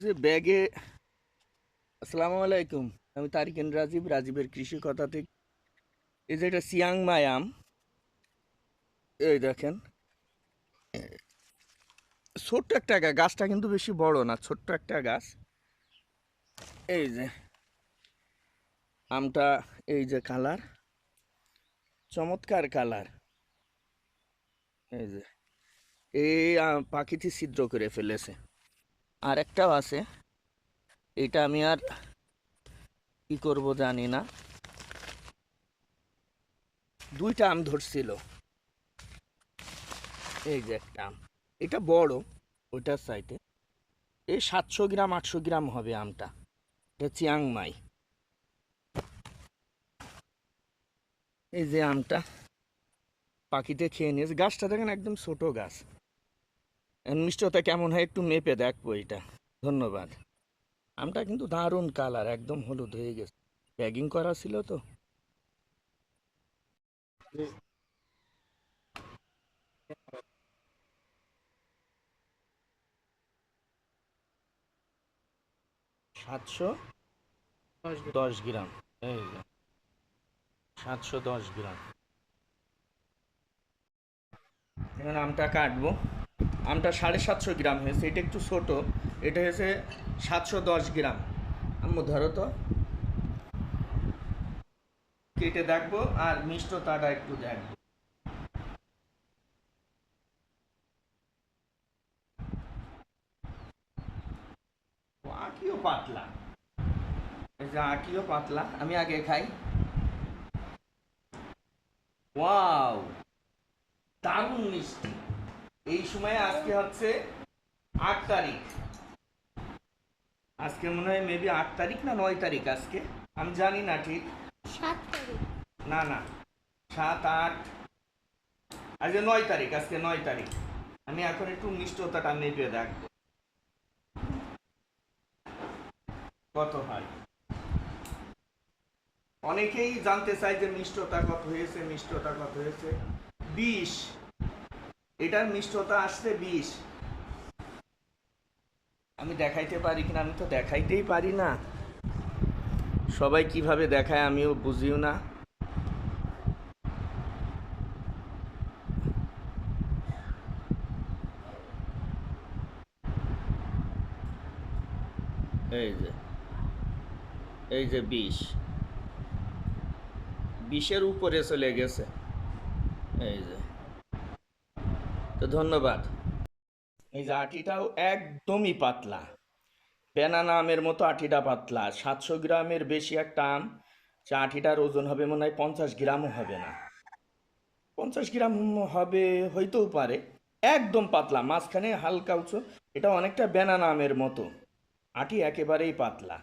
যে ব্যাগে, আসসালামু আলাইকুম, আমি তারিকেন রাজীব, রাজীবের কৃষি কথা থেকে এই যে এটা সিয়াংমাই আম এই দেখেন, ছোট্ট একটা গাছ গাছটা কিন্তু বেশি বড় না, ছোট্ট একটা গাছ, এই যে, আমটা এই যে কালার, চমৎকার কালার, এই যে, এই পাখিটি ছিদ্র করে ফেলেছে। আর একটাও আছে। এটা আমি আর কি করব জানি না। দুইটা আম ধরছিল। এই যে একটা আম। এটা বড় ওইটার সাইডে এই সাতশো গ্রাম, আটশো গ্রাম হবে আমটা। এটা চিয়াংমাই এই যে আমটা। পাখিতে খেয়ে নিয়েছে। গাছটা দেখেন একদম ছোট গাছ। মিষ্টতা কেমন হয় একটু মেপে দেখব এটা। ধন্যবাদ। আমটা কিন্তু দারুণ কালার, একদম হলুদ হয়ে গেছে। প্যাকিং করা ছিল তো। সাতশো দশ গ্রাম সাতশো দশ গ্রাম। আমটা কাটবো। আমটা সাড়ে সাতশো গ্রাম হয়েছে এটা একটু ছোট এটা হয়েছে সাতশো দশ গ্রাম। আম্মু ধরো তো। কেটে দেখব আর মিষ্টতাটা একটু দেখব। ও, আটিও পাতলা। যে পাতলা আমি আগে খাই। ওয়াও দারুণ মিষ্টি। এই সময় আজকে হচ্ছে আট তারিখ। আজকে মনে হয় মেবি আট তারিখ না নয় তারিখ আজকে? আমি জানি না ঠিক। সাত তারিখ। না না। সাত আট। আজকে নয় তারিখ আজকে নয় তারিখ। আমি এখন একটু মিষ্টতাটা মেপে দেখব। কত হয়? অনেকেই জানতে চায় যে মিষ্টতা কত হয়েছে মিষ্টতা কত হয়েছে। বিশ। এটার মিষ্টতা আসছে বিষ। আমি দেখাইতে পারি কিনা? আমি তো দেখাইতেই পারি না। সবাই কীভাবে দেখায় আমিও বুঝিও না। এই যে এই যে বিষ। বিষের উপরে চলে গেছে। এই যে। তো ধন্যবাদ। এই যে আটিটাও একদমই পাতলা। বেনানা আমের মতো আটিটা পাতলা। সাতশো গ্রামের বেশি একটা আম, যে আটিটার ওজন হবে মনে হয় পঞ্চাশ গ্রামও হবে না। পঞ্চাশ গ্রাম হবে, হইতেও পারে। একদম পাতলা, মাঝখানে হালকা উঁচু। এটা অনেকটা বেনানা আমের মতো। আটি একেবারেই পাতলা।